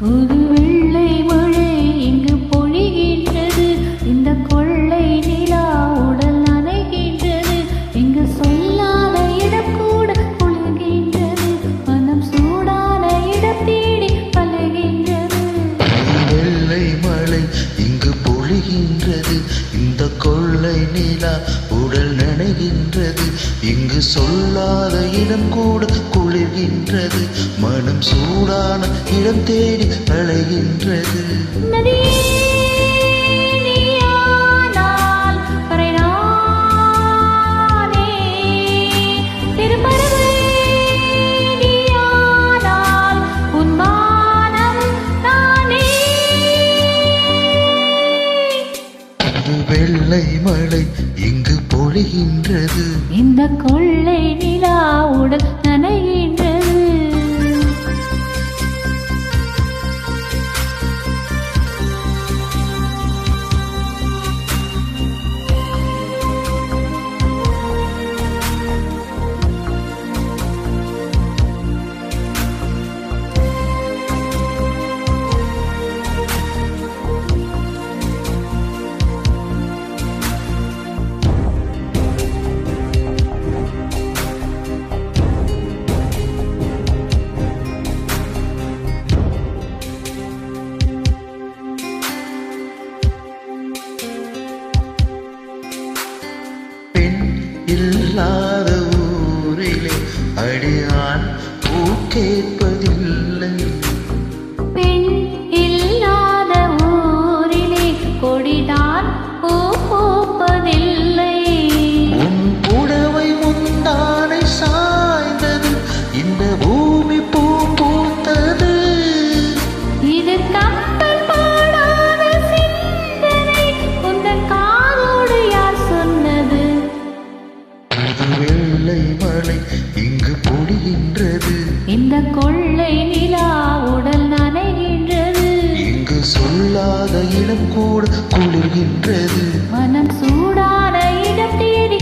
Guru நிலா உடல் நனைகின்றது. இங்கு சொல்லாத இடம் கூட குளிர்கின்றது. மனம் சூடான இடம் தேடி அழைகின்றது திருமண இங்கு இந்த கொள்ளை நிலா உடல் நனைகின்றது. இல்லாத ஊரிலே அடியான் பூ கேட்பதில்லை சொல்லாத கூட குளிர்கின்றது மனம் சூடான இடம் தேடி